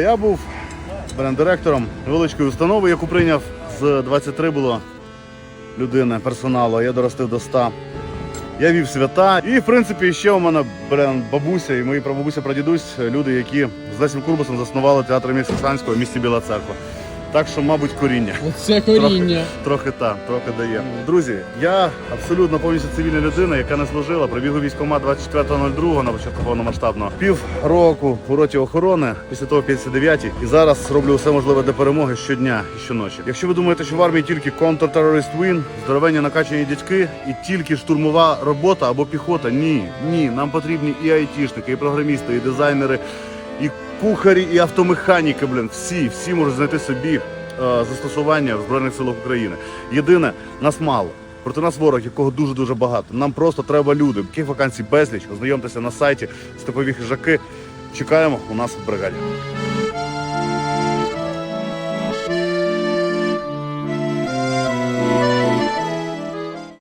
Я був бренд-директором невеличкої установи, яку прийняв з 23 було людини персоналу, я доростив до 100. Я вів свята. І, в принципі, ще у мене бренд бабуся і мої прабабуся, прадідусь, люди, які з Лесім Курбасом заснували театр міста Санського в місті Біла Церква. Так що, мабуть, коріння. Оце коріння. Трохи так, трохи дає. Друзі, я абсолютно повністю цивільна людина, яка не служила. Прибіг у військкомат 24.02 на початку повномасштабного. Пів року у роті охорони, після того 59-й. І зараз роблю все можливе для перемоги щодня і щоночі. Якщо ви думаєте, що в армії тільки контртерорист вин, здоровенні накачані дядьки і тільки штурмова робота або піхота, ні, ні. Нам потрібні і айтішники, і програмісти, і дизайнери, і кухарі, і автомеханіки. Блін, всі, всі можуть знайти собі е, застосування в Збройних силах України. Єдине, нас мало. Проти нас ворог, якого дуже дуже багато. Нам просто треба люди. Таких вакансій безліч. Ознайомтеся на сайті степові хижаки. Чекаємо у нас в бригаді.